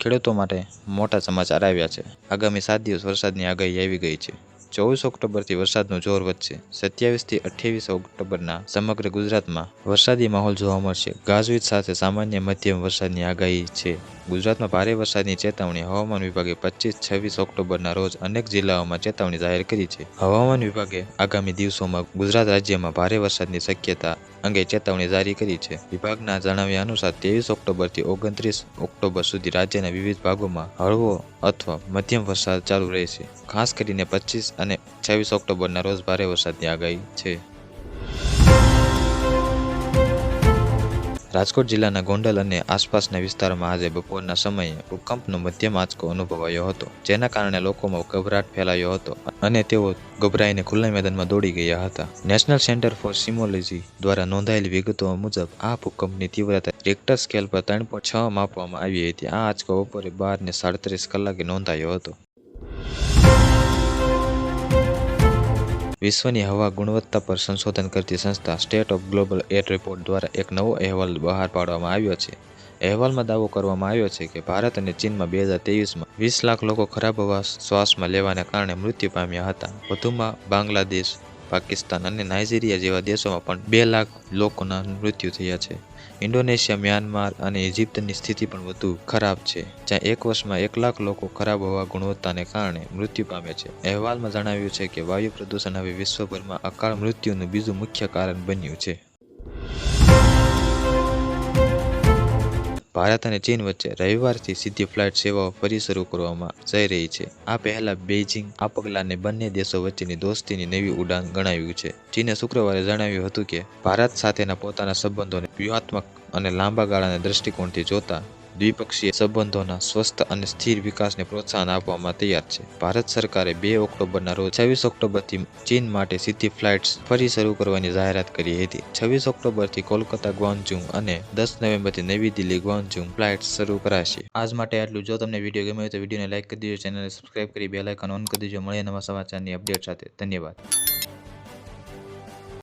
ખેડૂતો માટે મોટા સમાચાર આવ્યા છે. આગામી સાત દિવસ વરસાદની આગાહી આવી ગઈ છે. ચોવીસ ઓક્ટોબરથી વરસાદનું જોર વધશે. સત્યાવીસથી અઠ્યાવીસ ઓક્ટોબરના સમગ્ર ગુજરાતમાં વરસાદી માહોલ જોવા મળશે. ગાજવીજ સાથે સામાન્ય મધ્યમ વરસાદની આગાહી છે. ગુજરાતમાં ભારે વરસાદની ચેતવણી હવામાન વિભાગે પચીસ છવ્વીસ ઓક્ટોબરના રોજ અનેક જિલ્લાઓમાં ચેતવણી જાહેર કરી છે. હવામાન વિભાગે આગામી દિવસોમાં ગુજરાત રાજ્યમાં ભારે વરસાદની શક્યતા અંગે ચેતવણી જારી કરી છે. વિભાગના જણાવ્યા અનુસાર ત્રેવીસ ઓક્ટોબરથી ઓગણત્રીસ ઓક્ટોબર સુધી રાજ્યના વિવિધ ભાગોમાં હળવો અથવા મધ્યમ વરસાદ ચાલુ રહેશે. ખાસ કરીને પચીસ અને છવ્વીસ ઓક્ટોબરના રોજ ભારે વરસાદની આગાહી છે. રાજકોટ જિલ્લાના ગોંડલ અને આસપાસના વિસ્તારોમાં આજે બપોરના સમયે ભૂકંપનો મધ્યમ આંચકો અનુભવાયો હતો, જેના કારણે લોકોમાં ગભરાટ ફેલાયો હતો અને તેઓ ગભરાઈને ખુલ્લા મેદાનમાં દોડી ગયા હતા. નેશનલ સેન્ટર ફોર સિમોલોજી દ્વારા નોંધાયેલી વિગતો મુજબ, આ ભૂકંપની તીવ્રતા રેક્ટર સ્કેલ પર ત્રણ પોઈન્ટ છ માપવામાં આવી હતી. આ આંચકો બપોરે બાર ને સાડત્રીસ કલાકે નોંધાયો હતો. વિશ્વની હવા ગુણવત્તા પર સંશોધન કરતી સંસ્થા state of global air report દ્વારા એક નવો અહેવાલ બહાર પાડવામાં આવ્યો છે. અહેવાલમાં દાવો કરવામાં આવ્યો છે કે ભારત અને ચીનમાં બે હજાર તેવીસમાં વીસ લાખ લોકો ખરાબ હવા શ્વાસમાં લેવાને કારણે મૃત્યુ પામ્યા હતા. વધુમાં બાંગ્લાદેશ પાકિસ્તાન અને નાઇજીરિયા જેવા દેશોમાં પણ બે લાખ લોકોના મૃત્યુ થયા છે. ઇન્ડોનેશિયા, મ્યાનમાર અને ઇજિપ્તની સ્થિતિ પણ વધુ ખરાબ છે, જ્યાં એક વર્ષમાં એક લાખ લોકો ખરાબ હવા ગુણવત્તાને કારણે મૃત્યુ પામે છે. અહેવાલમાં જણાવ્યું છે કે વાયુ પ્રદૂષણ હવે વિશ્વભરમાં અકાળ મૃત્યુનું બીજું મુખ્ય કારણ બન્યું છે. ભારત અને ચીન વચ્ચે રવિવારથી સીધી ફ્લાઇટ સેવાઓ ફરી શરૂ કરવામાં જઈ રહી છે. આ પહેલા બેઇજિંગ, આ પગલાને બંને દેશો વચ્ચેની દોસ્તીની નવી ઉડાન ગણાવ્યું છે. ચીને શુક્રવારે જણાવ્યું હતું કે, ભારત સાથેના પોતાના સંબંધોને વ્યૂહાત્મક અને લાંબા ગાળાના દૃષ્ટિકોણથી જોતા દ્વિપક્ષીય સંબંધોના સ્વસ્થ અને સ્થિર વિકાસને પ્રોત્સાહન આપવામાં તૈયાર છે. ભારત સરકારે બે ઓક્ટોબરના રોજ છવ્વીસ ઓક્ટોબરથી ચીન માટે સીધી ફ્લાઇટ્સ ફરી શરૂ કરવાની જાહેરાત કરી હતી. છવ્વીસ ઓક્ટોબરથી કોલકાતા ગ્વાન્જુંગ અને દસ નવેમ્બરથી નવી દિલ્હી ગ્વાન્જુંગ ફ્લાઇટ્સ શરૂ કરાશે. આજ માટે આટલું. જો તમને વીડિયો ગમ્યો તો વિડીયોને લાઇક કરી દેજો, ચેનલને સબસ્ક્રાઇબ કરી બે આઇકન ઓન કરી દેજો. મળીએ નવા સમાચારની અપડેટ સાથે. ધન્યવાદ.